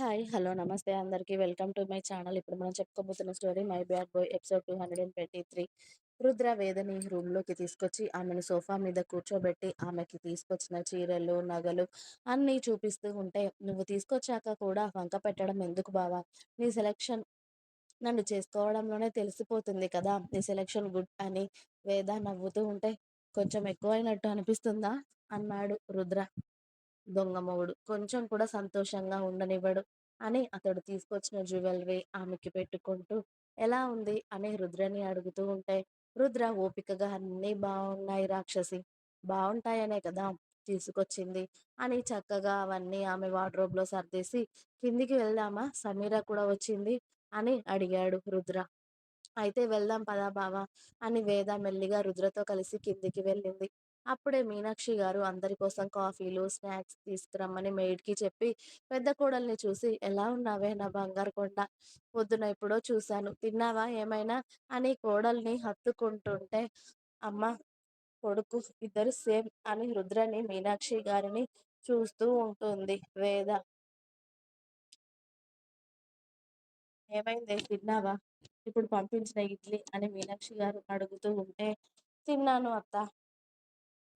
Hi. Hello. నమస్తే అందరికీ welcome to my channel. ఇప్పుడు మనం చెప్పుకోబోతున్న story 'my bad boy' episode 223. Rudra వేదని రూమ్‌లోకి తీసుకొచ్చి ఆమెను సోఫా మీద కూర్చోబెట్టి ఆమెకి తీసుకొచ్చిన చీరలు, నగలు అన్నీ చూపిస్తూ ఉంటే, "నువ్వు తీసుకొచ్చాక కూడా వంక పెట్టడం ఎందుకు బావా? నీ సెలక్షన్ నన్ను చేసుకోవడంలోనే తెలిసిపోతుంది కదా! నీ సెలక్షన్ గుడ్" అని వేద నవ్వుతూ ఉంటే, "కొంచెం ఎక్కువైనట్టు అనిపిస్తుందా?" అన్నాడు రుద్ర. దొంగ మొగుడు. కొంచెం కూడా సంతోషంగా ఉండనివ్వడు అని అతడు తీసుకొచ్చిన జ్యువెలరీ ఆమెకి పెట్టుకుంటూ ఎలా ఉంది? అని రుద్రని అడుగుతూ ఉంటే రుద్ర ఓపికగా అన్నీ బాగున్నాయి రాక్షసి. బాగుంటాయనే కదా తీసుకొచ్చింది అని చక్కగా అవన్నీ ఆమె వార్డ్రోబ్లో సర్దేసి కిందికి వెళ్దామా? సమీర కూడా వచ్చింది అని అడిగాడు రుద్ర. అయితే వెళ్దాం పదా బావా అని వేద మెల్లిగా రుద్రతో కలిసి కిందికి వెళ్ళింది. అప్పుడే మీనాక్షి గారు అందరి కోసం కాఫీలు స్నాక్స్ తీసుకురమ్మని మెయిడ్కి చెప్పి పెద్ద కోడల్ని చూసి ఎలా ఉన్నావే నా బంగారు కొండ? పొద్దున ఎప్పుడో చూశాను. తిన్నావా? ఏమైనా? అని కోడల్ని హత్తుకుంటుంటే అమ్మ కొడుకు ఇద్దరు సేమ్ అని రుద్రని మీనాక్షి గారిని చూస్తూ ఉంటుంది వేద. ఏమైంది? తిన్నావా? ఇప్పుడు పంపించిన ఇడ్లీ అని మీనాక్షి గారు అడుగుతూ ఉంటే తిన్నాను అత్త.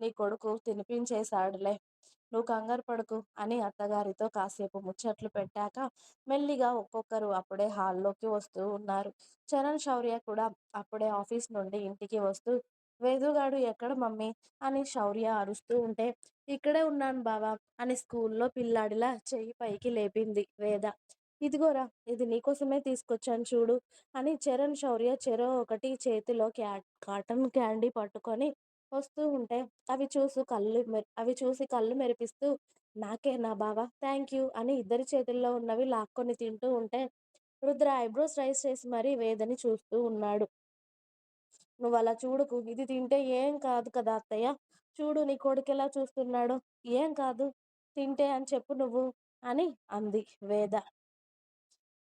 నీ కొడుకు తినిపించేశాడులే. నువ్వు కంగారు పడుకు అని అత్తగారితో కాసేపు ముచ్చట్లు పెట్టాక మెల్లిగా ఒక్కొక్కరు అప్పుడే హాల్లోకి వస్తూ ఉన్నారు. చరణ్ శౌర్య కూడా అప్పుడే ఆఫీస్ నుండి ఇంటికి వస్తూ వేదుగాడు ఎక్కడ మమ్మీ అని శౌర్య అరుస్తూ ఉంటే ఇక్కడే ఉన్నాను బావా అని స్కూల్లో పిల్లాడిలా చెయ్యి పైకి లేపింది వేద. ఇదిగోరా ఇది నీకోసమే తీసుకొచ్చాను చూడు అని చరణ్ శౌర్య చెరో ఒకటి చేతిలో క్యా కాటన్ క్యాండీ పట్టుకొని వస్తూ ఉంటే అవి చూసి కళ్ళు అవి చూసి కళ్ళు మెరిపిస్తూ నాకే నా బావ థ్యాంక్ యూ అని ఇద్దరి చేతుల్లో ఉన్నవి లాక్కొని తింటూ ఉంటే రుద్ర ఐబ్రోస్ రైస్ చేసి మరీ వేదని చూస్తూ ఉన్నాడు. నువ్వు అలా చూడుకు ఇది తింటే ఏం కాదు కదా అత్తయ్య? చూడు నీ కొడుకు ఎలా చూస్తున్నాడు ఏం కాదు తింటే అని చెప్పు నువ్వు అని అంది వేద.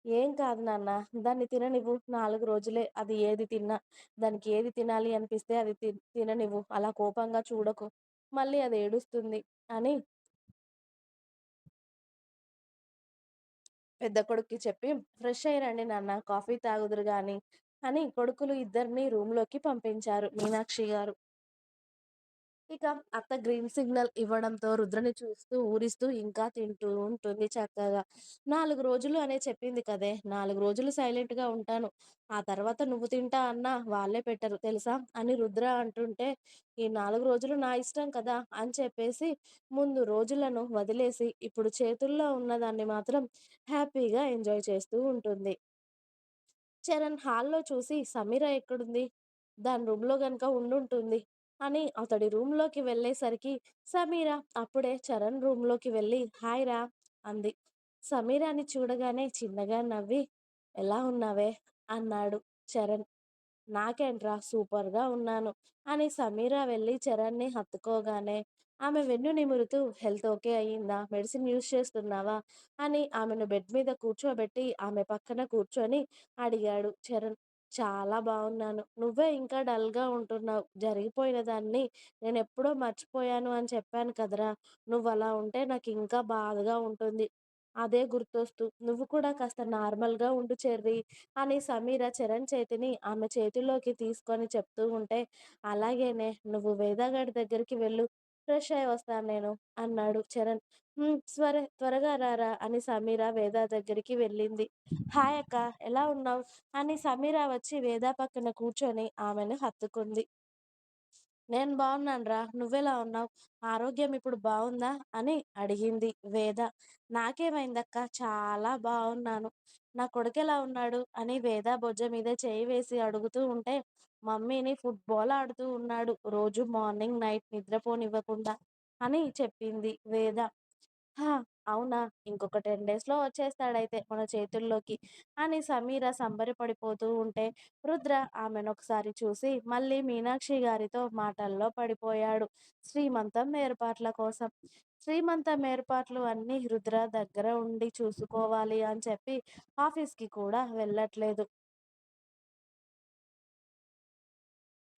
ఏం కాదు నాన్న. దాన్ని తిననివ్వు. నాలుగు రోజులే అది ఏది తిన్నా. దానికి ఏది తినాలి అనిపిస్తే అది తి తిననివ్వు. అలా కోపంగా చూడకు. మళ్ళీ అది ఏడుస్తుంది అని పెద్ద కొడుక్కి చెప్పి ఫ్రెష్ అయ్యి రండి నాన్న. కాఫీ తాగుదురు కానీ అని కొడుకులు ఇద్దరిని రూమ్లోకి పంపించారు మీనాక్షి గారు. ఇక అత్త గ్రీన్ సిగ్నల్ ఇవ్వడంతో రుద్రని చూస్తూ ఊరిస్తూ ఇంకా తింటూ ఉంటుంది చక్కగా. నాలుగు రోజులు అనే చెప్పింది కదే. నాలుగు రోజులు సైలెంట్గా ఉంటాను. ఆ తర్వాత నువ్వు తింటా అన్నా వాళ్ళే పెట్టరు తెలుసా? అని రుద్ర అంటుంటే ఈ నాలుగు రోజులు నా ఇష్టం కదా అని చెప్పేసి ముందు రోజులను వదిలేసి ఇప్పుడు చేతుల్లో ఉన్నదాన్ని మాత్రం హ్యాపీగా ఎంజాయ్ చేస్తూ ఉంటుంది. చరణ్ హాల్లో చూసి సమీర ఎక్కడుంది? దాని రూమ్లో కనుక ఉండుంటుంది. అని అతడి రూమ్లోకి వెళ్ళేసరికి సమీర అప్పుడే చరణ్ రూమ్లోకి వెళ్ళి హాయ్ రా అంది. సమీరాని చూడగానే చిన్నగా నవ్వి ఎలా ఉన్నావే? అన్నాడు చరణ్. నాకేంట్రా సూపర్గా ఉన్నాను అని సమీరా వెళ్ళి చరణ్ని హత్తుకోగానే ఆమె వెన్ను నిమురుతూ హెల్త్ ఓకే అయ్యిందా? మెడిసిన్ యూజ్ చేస్తున్నావా? అని ఆమెను బెడ్ మీద కూర్చోబెట్టి ఆమె పక్కన కూర్చొని అడిగాడు చరణ్. చాలా బాగున్నాను. నువ్వే ఇంకా డల్గా ఉంటున్నావు. జరిగిపోయిన దాన్ని నేను ఎప్పుడో మర్చిపోయాను అని చెప్పాను కదరా. నువ్వు అలా ఉంటే నాకు ఇంకా బాధగా ఉంటుంది. అదే గుర్తొస్తూ నువ్వు కూడా కాస్త నార్మల్గా ఉండు చెర్రి అని సమీర చరణ్ చేతిని ఆమె చేతిలోకి తీసుకొని చెప్తూ ఉంటే అలాగేనే నువ్వు వేదాగాడి దగ్గరికి వెళ్ళు. ఫ్రెష్ అయి వస్తాను నేను అన్నాడు చరణ్. త్వర త్వరగా రారా అని సమీర వేద దగ్గరికి వెళ్ళింది. హాయ్ అక్క ఎలా ఉన్నావు? అని సమీర వచ్చి వేద పక్కన కూర్చొని ఆమెను హత్తుకుంది. నేను బాగున్నానురా నువ్వెలా ఉన్నావు? ఆరోగ్యం ఇప్పుడు బాగుందా? అని అడిగింది వేద. నాకేమైందక్క చాలా బాగున్నాను. నా కొడుకు ఎలా ఉన్నాడు? అని వేద బొజ్జ మీద చేయి వేసి అడుగుతూ ఉంటే మమ్మీని ఫుట్బాల్ ఆడుతూ ఉన్నాడు. రోజు మార్నింగ్ నైట్ నిద్రపోనివ్వకుండా అని చెప్పింది వేద. హా అవునా? ఇంకొక టెన్ డేస్లో వచ్చేస్తాడైతే మన చేతుల్లోకి అని సమీర సంబరపడిపోతూ ఉంటే రుద్ర ఆమెను ఒకసారి చూసి మళ్ళీ మీనాక్షి గారితో మాటల్లో పడిపోయాడు శ్రీమంతం ఏర్పాట్ల కోసం. శ్రీమంతం ఏర్పాట్లు అన్నీ రుద్ర దగ్గర ఉండి చూసుకోవాలి అని చెప్పి ఆఫీస్కి కూడా వెళ్ళట్లేదు.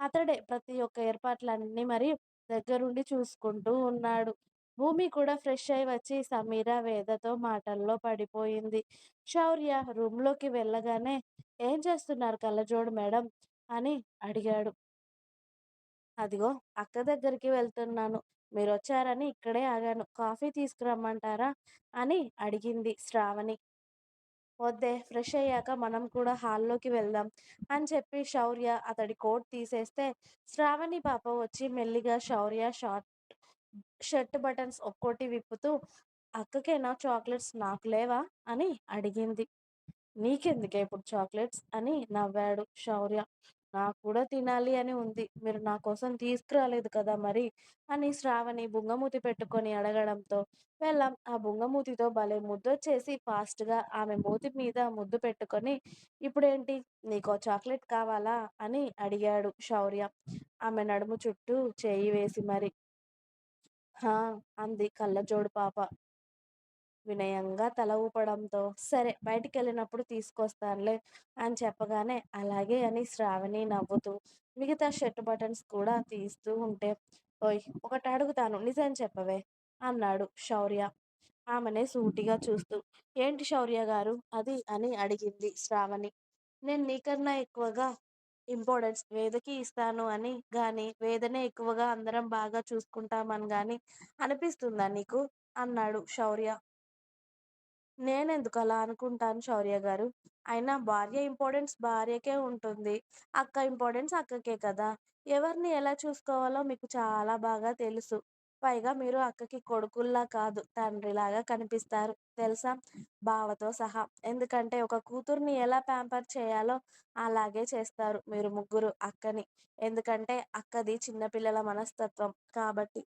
అతడే ప్రతి ఒక్క ఏర్పాట్లన్నీ మరి దగ్గరుండి చూసుకుంటూ ఉన్నాడు భూమి కూడా ఫ్రెష్ అయి వచ్చి సమీర, వేదతో మాటల్లో పడిపోయింది. శౌర్య రూమ్లోకి వెళ్ళగానే ఏం చేస్తున్నారు కళ్ళజోడు మేడం? అని అడిగాడు. అదిగో అక్క దగ్గరికి వెళ్తున్నాను. మీరొచ్చారని ఇక్కడే ఆగాను. కాఫీ తీసుకురమ్మంటారా? అని అడిగింది శ్రావణి. వద్దే ఫ్రెష్ అయ్యాక మనం కూడా హాల్లోకి వెళ్దాం అని చెప్పి శౌర్య అతడి కోట్ తీసేస్తే శ్రావణి పాప వచ్చి మెల్లిగా శౌర్య షార్ట్ షర్ట్ బటన్స్ ఒక్కోటి విప్పుతూ అక్కకేనా చాక్లెట్స్ నాకు లేవా? అని అడిగింది. నీకెందుకే ఇప్పుడు చాక్లెట్స్? అని నవ్వాడు శౌర్య. నాకు కూడా తినాలి అని ఉంది. మీరు నా కోసం తీసుకురాలేదు కదా మరి? అని శ్రావణి బుంగమూతి పెట్టుకొని అడగడంతో వెళ్ళాం. ఆ బుంగమూతితో భలే ముద్దొచ్చేసి ఫాస్ట్గా ఆమె మూతి మీద ముద్దు పెట్టుకొని ఇప్పుడేంటి? నీకో చాక్లెట్ కావాలా? అని అడిగాడు శౌర్య. ఆమె నడుము చుట్టూ చేయి వేసి మరి హా అంది కళ్ళజోడు పాప. వినయంగా తల ఊపడంతో సరే బయటికెళ్ళినప్పుడు తీసుకొస్తానులే అని చెప్పగానే అలాగే అని శ్రావణి నవ్వుతూ మిగతా షర్ట్ బటన్స్ కూడా తీస్తూ ఉంటే ఓయ్ ఒకటి అడుగుతాను నిజం చెప్పవే అన్నాడు శౌర్య. ఆమెనే సూటిగా చూస్తూ ఏంటి శౌర్య గారు? అది అని అడిగింది శ్రావణి. నేను నీకన్నా ఎక్కువగా ఇంపార్టెన్స్ వేదకి ఇస్తాను అని గాని వేదనే ఎక్కువగా అందరం బాగా చూసుకుంటామని గాని అనిపిస్తుందా నీకు? అన్నాడు శౌర్య. నేనెందుకు అలా అనుకుంటాను శౌర్య గారు? అయినా భార్య ఇంపార్టెన్స్ భార్యకే ఉంటుంది. అక్క ఇంపార్టెన్స్ అక్కకే కదా? ఎవరిని ఎలా చూసుకోవాలో మీకు చాలా బాగా తెలుసు. పైగా మీరు అక్కకి కొడుకుల్లా కాదు తండ్రిలాగా కనిపిస్తారు. తెలుసా? బావతో సహా. ఎందుకంటే ఒక కూతుర్ని ఎలా ప్యాంపర్ చేయాలో అలాగే చేస్తారు మీరు ముగ్గురు అక్కని. ఎందుకంటే అక్కది చిన్నపిల్లల మనస్తత్వం కాబట్టి.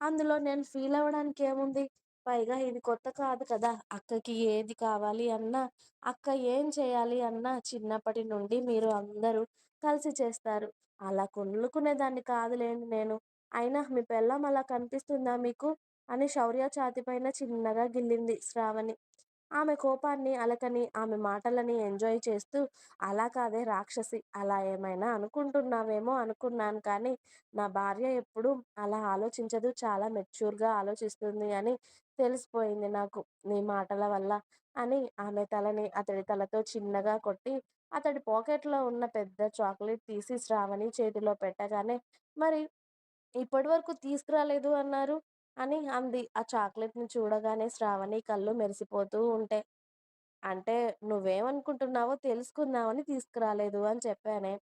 అందులో నేను ఫీల్ అవ్వడానికి ఏముంది? పైగా ఇది కొత్త కాదు కదా! అక్కకి ఏది కావాలి అన్నా అక్క ఏం చేయాలి అన్నా చిన్నప్పటి నుండి మీరు అందరూ కలిసి చేస్తారు. అలా కొనుక్కునేదాన్ని కాదులేండి నేను. అయినా మీ పెళ్ళం అలా కనిపిస్తుందా మీకు? అని శౌర్య ఛాతిపైన చిన్నగా గిల్లింది శ్రావణి. ఆమె కోపాన్ని అలకని ఆమె మాటలని ఎంజాయ్ చేస్తూ అలా కాదే రాక్షసి అలా ఏమైనా అనుకుంటున్నావేమో అనుకున్నాను కానీ నా భార్య ఎప్పుడు అలా ఆలోచించదు చాలా మెచ్యూర్గా ఆలోచిస్తుంది అని తెలిసిపోయింది నాకు నీ మాటల వల్ల అని ఆమె తలని అతడి తలతో చిన్నగా కొట్టి అతడి పాకెట్లో ఉన్న పెద్ద చాక్లెట్ తీసి శ్రావణి చేతిలో పెట్టగానే మరి ఇప్పటి వరకు తీసుకురాలేదు అన్నారు. అని అంది. ఆ చాక్లెట్ని చూడగానే శ్రావణి కళ్ళు మెరిసిపోతూ ఉంటే అంటే నువ్వేమనుకుంటున్నావో తెలుసుకుందామని తీసుకురాలేదు అని చెప్పానే.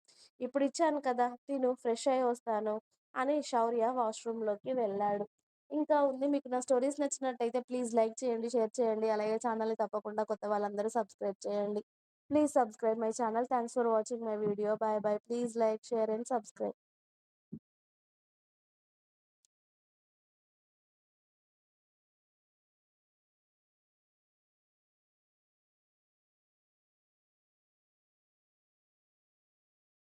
ఇప్పుడు ఇచ్చాను కదా తిను ఫ్రెష్ అయ్యి వస్తాను అని శౌర్య వాష్రూమ్లోకి వెళ్ళాడు. ఇంకా ఉంది మీకు నా స్టోరీస్ నచ్చినట్టయితే ప్లీజ్ లైక్ చేయండి షేర్ చేయండి అలాగే ఛానల్ని తప్పకుండా కొత్త వాళ్ళందరూ సబ్స్క్రైబ్ చేయండి. Please subscribe my channel. Thanks for watching my video. Bye bye. Please like share and subscribe.